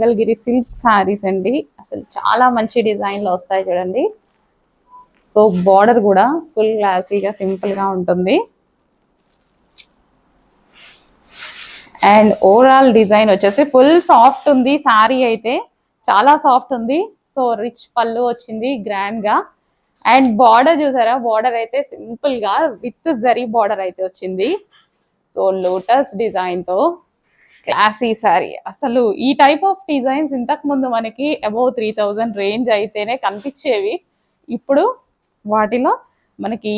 Mangalagiri silk saris అండి. అసలు చాలా మంచి డిజైన్లు వస్తాయి చూడండి. సో బార్డర్ కూడా ఫుల్ క్లాసీగా సింపుల్గా ఉంటుంది. అండ్ ఓవరాల్ డిజైన్ వచ్చేసి ఫుల్ సాఫ్ట్ ఉంది. శారీ అయితే చాలా సాఫ్ట్ ఉంది. సో రిచ్ పళ్ళు వచ్చింది గ్రాండ్గా అండ్ బార్డర్ చూసారా? బార్డర్ అయితే సింపుల్గా విత్ జరీ బార్డర్ అయితే వచ్చింది. సో లోటస్ డిజైన్తో క్లాసీ శారీ అసలు ఈ టైప్ ఆఫ్ డిజైన్స్ ఇంతకు ముందు మనకి అబౌవ్ త్రీ థౌజండ్ రేంజ్ అయితేనే కనిపించేవి. ఇప్పుడు వాటిలో మనకి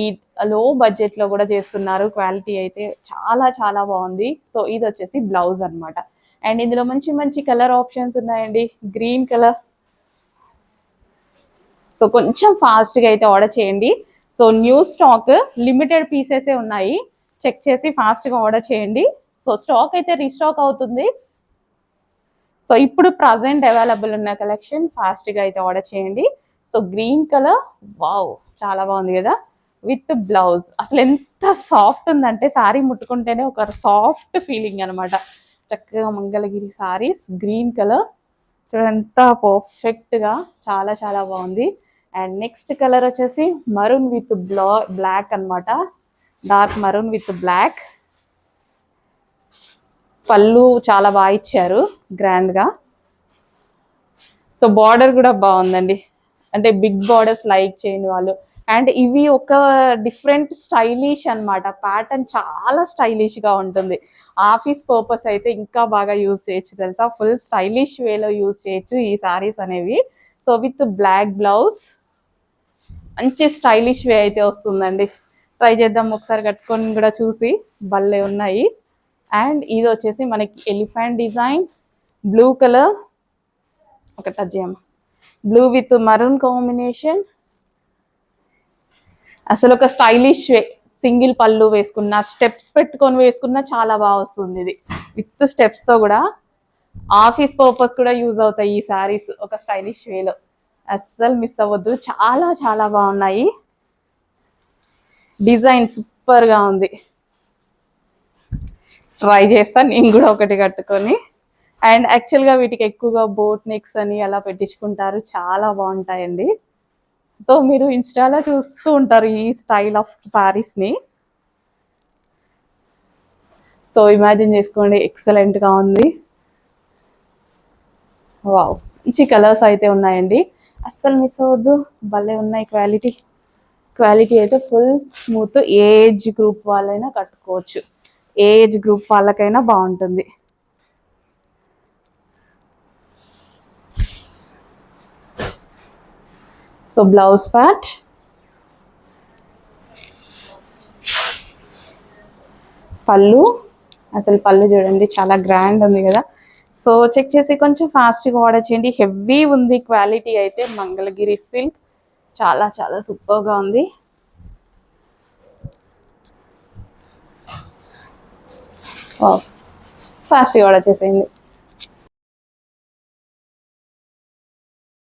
లో బడ్జెట్లో కూడా చేస్తున్నారు. క్వాలిటీ అయితే చాలా చాలా బాగుంది. సో ఇది వచ్చేసి బ్లౌజ్ అన్నమాట. అండ్ ఇందులో మంచి మంచి కలర్ ఆప్షన్స్ ఉన్నాయండి. Green colour. సో కొంచెం ఫాస్ట్గా అయితే ఆర్డర్ చేయండి. So new stock limited pieces ఉన్నాయి. చెక్ చేసి ఫాస్ట్గా ఆర్డర్ చేయండి. సో స్టాక్ అయితే రీస్టాక్ అవుతుంది. సో ఇప్పుడు ప్రజెంట్ అవైలబుల్ ఉన్న కలెక్షన్ ఫాస్ట్గా అయితే ఆర్డర్ చేయండి. సో గ్రీన్ కలర్ వావ్ చాలా బాగుంది కదా. With blouse. అసలు ఎంత సాఫ్ట్ ఉందంటే సారీ ముట్టుకుంటేనే ఒక సాఫ్ట్ ఫీలింగ్ అనమాట చక్కగా మంగళగిరి సారీస్ గ్రీన్ కలర్. ఎంత పర్ఫెక్ట్గా చాలా చాలా బాగుంది. అండ్ నెక్స్ట్ కలర్ వచ్చేసి మరూన్ విత్ బ్లా బ్లాక్ అనమాట డార్క్ మరూన్ విత్ బ్లాక్ పళ్ళు చాలా బాగా ఇచ్చారు గ్రాండ్గా సో బార్డర్ కూడా బాగుందండి. అంటే బిగ్ బార్డర్స్ లైక్ చేయని వాళ్ళు. అండ్ ఇవి ఒక డిఫరెంట్ స్టైలిష్ అన్నమాట. ప్యాటర్న్ చాలా స్టైలిష్గా ఉంటుంది. ఆఫీస్ పర్పస్ అయితే ఇంకా బాగా యూజ్ చేయొచ్చు తెలుసా? ఫుల్ స్టైలిష్ వేలో యూజ్ చేయొచ్చు ఈ సారీస్ అనేవి. సో విత్ బ్లాక్ బ్లౌజ్ మంచి స్టైలిష్ వే అయితే వస్తుందండి. ట్రై చేద్దాం ఒకసారి కట్టుకొని కూడా చూసి. భలే ఉన్నాయి. అండ్ ఇది వచ్చేసి మనకి ఎలిఫెంట్ డిజైన్ బ్లూ కలర్. ఒక touch blue with maroon combination అసలు ఒక స్టైలిష్ వే సింగిల్ పళ్ళు వేసుకున్న స్టెప్స్ పెట్టుకొని వేసుకున్న చాలా బాగా వస్తుంది ఇది. విత్ స్టెప్స్తో కూడా ఆఫీస్ పర్పస్ కూడా యూజ్ అవుతాయి ఈ సారీస్ ఒక స్టైలిష్ వేలో అస్సలు మిస్ అవ్వద్దు. చాలా చాలా బాగున్నాయి. డిజైన్ సూపర్గా ఉంది. ట్రై చేస్తా నేను కూడా ఒకటి కట్టుకొని. అండ్ యాక్చువల్గా వీటికి ఎక్కువగా బోట్ నెక్స్ అని అలా పెట్టించుకుంటారు చాలా బాగుంటాయండి. సో మీరు ఇన్స్టాలో చూస్తూ ఉంటారు ఈ స్టైల్ ఆఫ్ సారీస్ని. సో ఇమాజిన్ చేసుకోండి ఎక్సలెంట్గా ఉంది. వావ్ మంచి కలర్స్ అయితే ఉన్నాయండి. అస్సలు మిస్ అవ్వద్దు భలే ఉన్నాయి క్వాలిటీ. క్వాలిటీ అయితే ఫుల్ స్మూత్ ఏజ్ గ్రూప్ వాళ్ళైనా కట్టుకోవచ్చు. ఏజ్ గ్రూప్ వాళ్ళకైనా బాగుంటుంది. సో బ్లౌజ్ ప్యాచ్ పళ్ళు. అసలు పళ్ళు చూడండి చాలా గ్రాండ్ ఉంది కదా. సో చెక్ చేసి కొంచెం ఫాస్ట్గా ఆర్డర్ చేయండి. హెవీ ఉంది క్వాలిటీ అయితే మంగళగిరి సిల్క్ చాలా చాలా సూపర్గా ఉంది. ఫాస్ట్గా కూడా వచ్చేసింది.